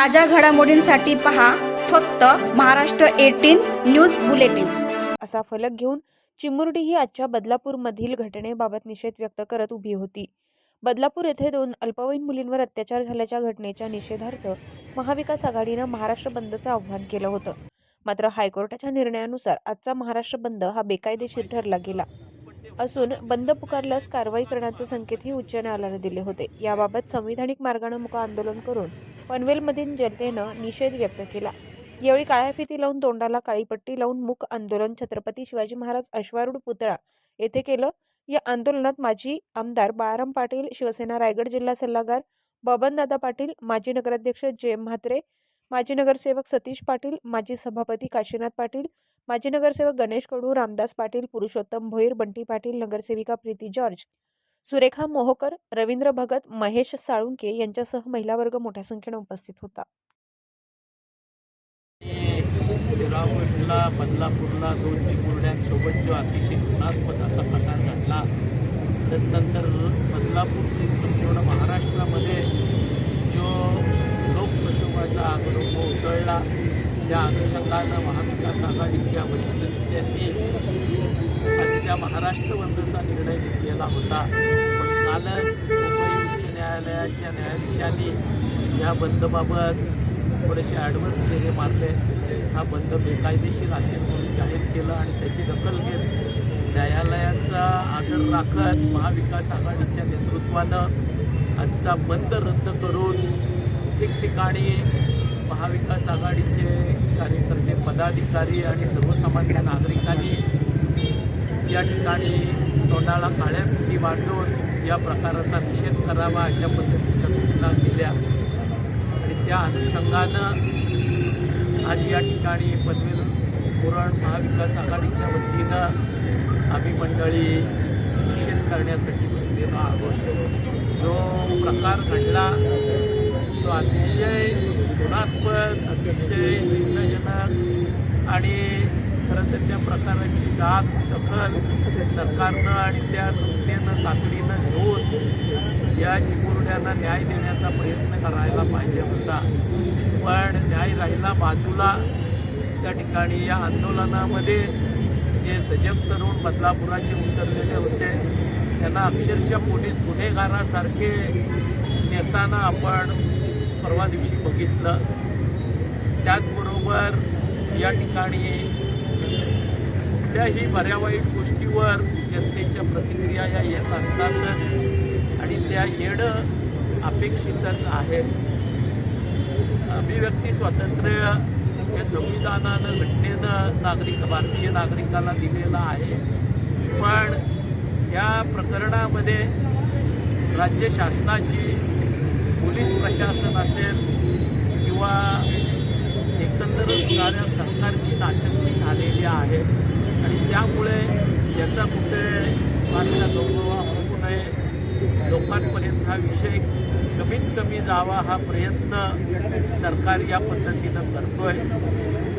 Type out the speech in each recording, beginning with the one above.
ताज्या घडामोडींसाठी पहा फक्त महाराष्ट्र एटीन न्यूज बुलेटिन. असा फलक घेऊन चिमुरडी ही आजच्या बदलापूरमधील घटनेबाबत निषेध व्यक्त करत उभी होती. बदलापूर येथे दोन अल्पवयीन मुलींवर अत्याचार झाल्याच्या घटनेच्या निषेधार्थ महाविकास आघाडीनं महाराष्ट्र बंदचं आव्हान केलं होतं. मात्र हायकोर्टाच्या निर्णयानुसार आजचा महाराष्ट्र बंद हा बेकायदेशीर ठरला गेला. असून बंद पुकारल्यास कारवाई करण्याचे संकेतही उच्च न्यायालयाने दिले होते. याबाबत संविधानिक मार्गाने मुका आंदोलन करून पनवेलमधील जनतेनं निषेध व्यक्त केला. यावेळी काळ्या फिती लावून तोंडाला काळी पट्टी लावून मूक आंदोलन छत्रपती शिवाजी महाराज अश्वारूढ पुतळा येथे केलं. या आंदोलनात माजी आमदार बाळाराम पाटील शिवसेना रायगड जिल्हा सल्लागार बबनदादा पाटील माजी नगराध्यक्ष जेम म्हात्रे माजी नगरसेवक सतीश पाटील माजी सभापती काशीनाथ पाटील माजी नगरसेवक गणेश कडू रामदास पाटील पुरुषोत्तम भोईर बंटी पाटील नगरसेविका प्रीती जॉर्ज सुरेखा मोहोकर रवींद्र भगत महेश साळुंके यांच्यासह महिला वर्ग मोठ्या संख्येने उपस्थित होता. रावगडला बदलापूरला दोन चिमुरड्यांसोबत जो अतिशय घृणास्पद असा प्रकार घडला त्यानंतर बदलापूर संपूर्ण महाराष्ट्रामध्ये जो लोकप्रसंगाचा आग्रह उसळला त्या अनुषंगानं महाविकास आघाडीच्या वरिष्ठांनी आजच्या महाराष्ट्र बंदचा निर्णय घेतलेला होता. पण कालच मुंबई उच्च न्यायालयाच्या न्यायाधीशांनी या बंदबाबत थोडेसे ॲडव्हान्स चेहरे मारले. हा बंद बेकायदेशीर असेल म्हणून जाहीर केलं आणि त्याची दखल घेत न्यायालयाचा आदर राखत महाविकास आघाडीच्या नेतृत्वानं आजचा बंद रद्द करून ठिकठिकाणी महाविकास आघाडीचे कार्यकर्ते पदाधिकारी आणि सर्वसामान्य नागरिकांनी या ठिकाणी तोंडाला काळ्या पिंडी बांधून या प्रकाराचा निषेध करावा अशा पद्धतीच्या सूचना केल्या आणि त्या अनुषंगानं आज या ठिकाणी पनवेल पुराण महाविकास आघाडीच्या वतीनं आम्ही मंडळी निषेध करण्यासाठी बसलेलो आहोत. जो प्रकार घडला तो अतिशय घृणास्पद अतिशय निंदजनक आणि खरं तर त्या प्रकाराची दाद दखल सरकारनं आणि त्या संस्थेनं तातडीनं घेऊन या चिमुरड्यांना न्याय देण्याचा प्रयत्न करायला पाहिजे होता. पण न्याय राहिला बाजूला. त्या ठिकाणी या आंदोलनामध्ये जे सजग तरुण बदलापुराचे उतरलेले होते त्यांना अक्षरशः पोलीस गुन्हेगारासारखे नेताना आपण परवा दिवशी बघितलं. त्याचबरोबर या ठिकाणी कुठल्याही बऱ्या वाईट गोष्टीवर जनतेच्या प्रतिक्रिया या येत असतातच आणि त्या येणं अपेक्षितच आहे. अभिव्यक्ती स्वातंत्र्य हे संविधानानं घटनेनं नागरिक भारतीय नागरिकाला दिलेलं आहे. पण या प्रकरणामध्ये राज्य शासनाची पोलीस प्रशासन असेल किंवा एकंदरच साऱ्या सरकारची नाचकणी झालेली आहे आणि त्यामुळे याचा कुठे फारसा गौरवा होऊ नये. लोकांपर्यंत हा विषय कमीत कमी जावा हा प्रयत्न सरकार या पद्धतीनं करतोय.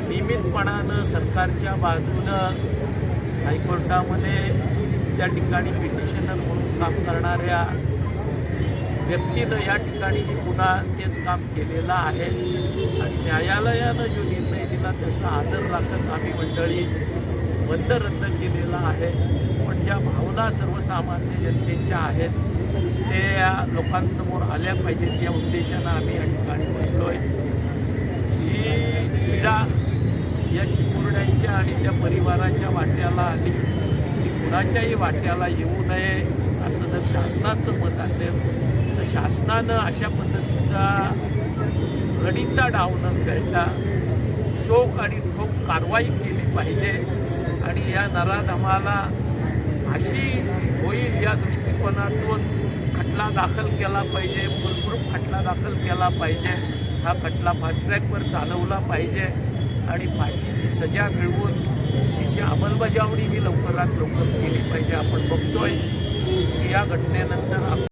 नियमितपणानं सरकारच्या बाजूनं हायकोर्टामध्ये त्या ठिकाणी पिटिशनर म्हणून काम करणाऱ्या व्यक्तीनं या ठिकाणी पुन्हा तेच काम केलेलं आहे. आणि न्यायालयानं जो निर्णय दिला त्याचा आदर राखत आम्ही मंडळी बंद रद्द केलेला आहे. पण ज्या भावना सर्वसामान्य जनतेच्या आहेत ते या लोकांसमोर आल्या पाहिजेत या उद्देशानं आम्ही या ठिकाणी बसलो आहे जी पीडा या चिपुरड्यांच्या आणि त्या परिवाराच्या वाट्याला आली. ती कुणाच्याही वाट्याला येऊ नये. असं जर शासनाचं मत असेल तर शासनानं अशा पद्धतीचा घडीचा डाव न खेळता शोक आणि ठोक कारवाई केली पाहिजे आणि या नराधमाला अशी होईल या दृष्टिकोनातून खटला दाखल केला पाहिजे फुलप्रूफ खटला दाखल केला पाहिजे. हा खटला फास्ट्रॅकवर चालवला पाहिजे आणि फाशीची सजा मिळवून तिची अंमलबजावणी ही लवकरात लवकर केली पाहिजे. आपण बघतोय या घटनेनंतर